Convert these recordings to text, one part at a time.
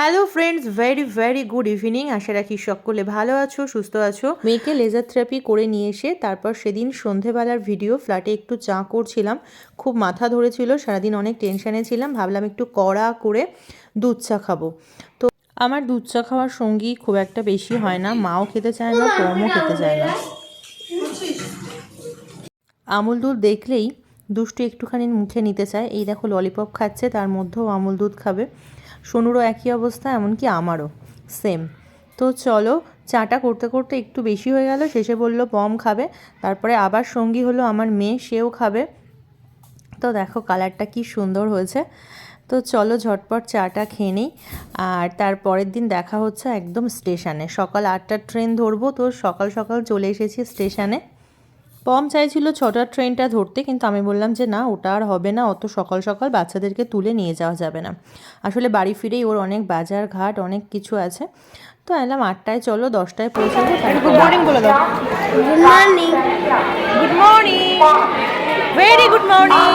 Hello friends very very good evening আশা রাখি সকলে ভালো আছো, সুস্থ আছো। মেয়েকে লেজার থেরাপি করে নিয়ে এসে তারপর সেদিন সন্ধেবেলার ভিডিও ফ্ল্যাটে একটু চা করছিলাম। খুব মাথা ধরেছিল, সারাদিন অনেক টেনশানে ছিলাম। ভাবলাম একটু কড়া করে দুধ চা খাব। তো আমার দুধ চা খাওয়ার সঙ্গী খুব একটা বেশি হয় না। মাও খেতে চায় না, কমও খেতে চায় না। আমুল দুধ দেখলেই দুষ্টু একটুখানি মুখে নিতে চায়। এই দেখো ললিপপ খাচ্ছে, তার মধ্যেও আমুল দুধ খাবে। সোনুরও একই অবস্থা, এমনকি আমারও। সেম। তো চলো, চাটা করতে করতে একটু বেশি হয়ে গেল, শেষে বলল পম খাবে। তারপরে আবার সঙ্গী হলো আমার মেয়ে, সেও খাবে। তো দেখো কালারটা কি সুন্দর হয়েছে। তো চলো ঝটপট চাটা খেয়ে নিই। আর তার পরের দিন দেখা হচ্ছে একদম স্টেশনে। সকাল আটটার ট্রেন ধরবো, তো সকাল সকাল চলে এসেছি স্টেশনে। পম চাইছিল ছটার ট্রেনটা ধরতে কিন্তু আমি বললাম যে না ওটা আর হবে না অত সকাল সকাল বাচ্চাদেরকে তুলে নিয়ে যাওয়া যাবে না আসলে বাড়ি ফিরেই ওর অনেক বাজার ঘাট অনেক কিছু আছে তো এলাম আটটায় চলো দশটায় পৌঁছাবো গুড মর্নিং বলে দাও good morning good morning very good morning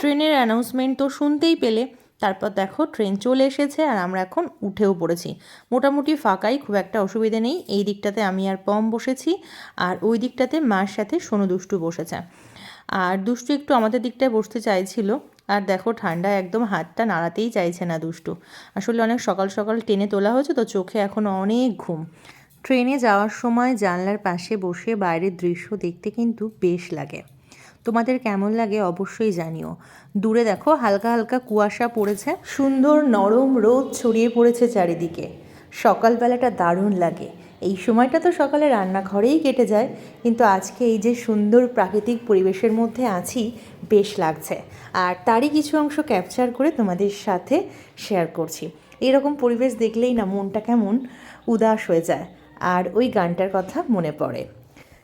ট্রেনের অ্যানাউন্সমেন্ট তো শুনতেই পেলে তারপর দেখো ট্রেন চলে এসেছে আর আমরা এখন উঠেও পড়েছি। মোটামুটি ফাঁকাই, খুব একটা অসুবিধে নেই। এই দিকটাতে আমি আর পম বসেছি আর ওই দিকটাতে মার সাথে সোনু দুষ্টু বসেছে। আর দুষ্টু একটু আমাদের দিকটায় বসতে চাইছিল। আর দেখো ঠান্ডা একদম হাতটা নাড়াতেই চাইছে না দুষ্টু। আসলে অনেক সকাল সকাল টেনে তোলা হয়েছে তো চোখে এখন অনেক ঘুম। ট্রেনে যাওয়ার সময় জানলার পাশে বসে বাইরের দৃশ্য দেখতে কিন্তু বেশ লাগে। তোমাদের কেমন লাগে অবশ্যই জানিও। দূরে দেখো হালকা হালকা কুয়াশা পড়েছে, সুন্দর নরম রোদ ছড়িয়ে পড়েছে চারিদিকে। সকালবেলাটা দারুণ লাগে। এই সময়টা তো সকালে রান্নাঘরেই কেটে যায়, কিন্তু আজকে এই যে সুন্দর প্রাকৃতিক পরিবেশের মধ্যে আছি, বেশ লাগছে। আর তারই কিছু অংশ ক্যাপচার করে তোমাদের সাথে শেয়ার করছি। এরকম পরিবেশ দেখলেই না মনটা কেমন উদাস হয়ে যায়। আর ওই গানটার কথা মনে পড়ে।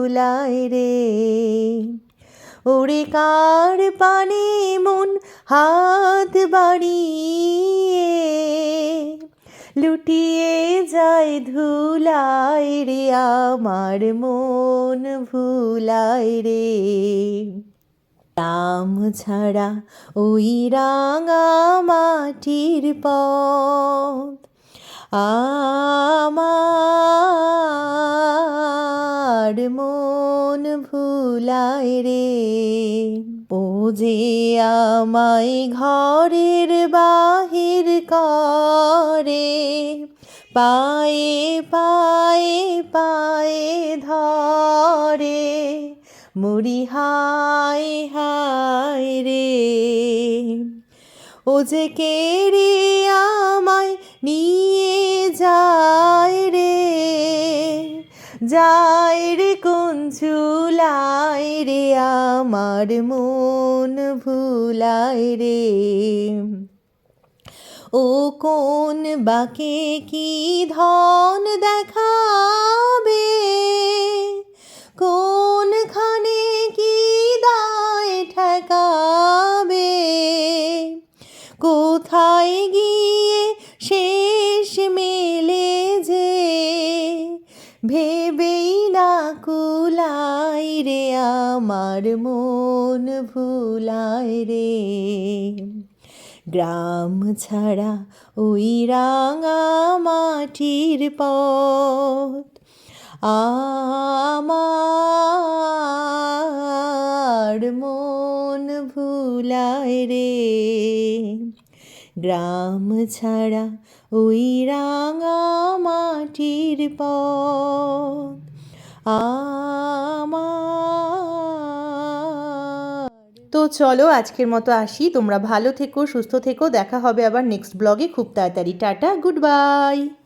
ভুলায় রে। ওরে কার পানে মন হাত বাড়িয়ে? লুটিয়ে যায় ধুলায় রে, আমার মন ভুলায় রে। রাম ছাড়া ওই রাঙা মাটির পথ, আমার মন ভুলায় রে। ও যে আমায় ঘরের বাহির করে। পায়ে পায়ে পায়ে ধরে। মুড়ি হায় হায় রে। ও যে কেড়ে আমায় নিয়ে যায় রে কোন ঝুলাই রে, আমার মন ভুলাই রে। ও কোন বাকে কি ধন দেখাবে? ভেবেই না কুলাই রে, আমার মন ভুলাই রে। গ্রাম ছাড়া ওই রাঙা মাটির পথ আমার গ্রাম ছাড়া ওই রাঙা মাটির আমার। তো চলো আজকের মতো আসি, তোমরা ভালো থেকো, সুস্থ থেকো, দেখা হবে আবার নেক্সট ব্লগে খুব তাড়াতাড়ি। Tata good bye